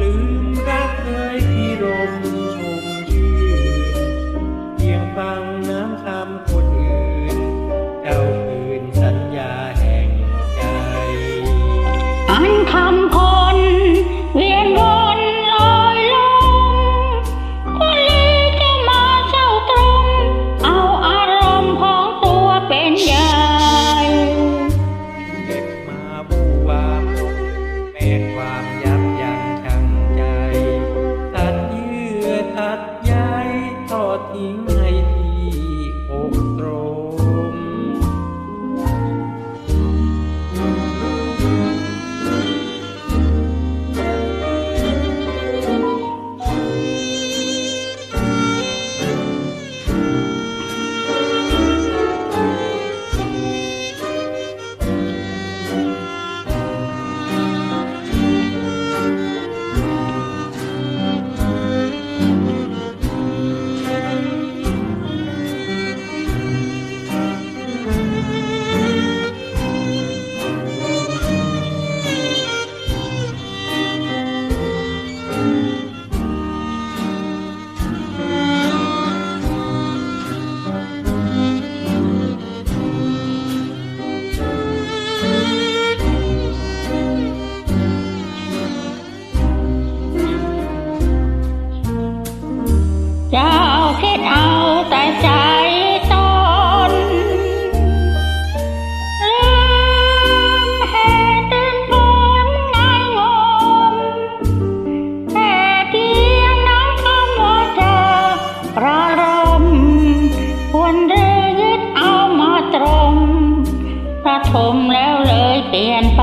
ลืมรักเคยพิรมชมชื่นเพียงฟังน้ำคำ ทอดทิ้งให้ คิดเอาแต่ใจตนลืมเหตุตื่นผลงายงมแต่เพียงน้ำคำว่าจะอประรมควรเรือยึดเอามาตรงประทมแล้วเลยเปลี่ยนไป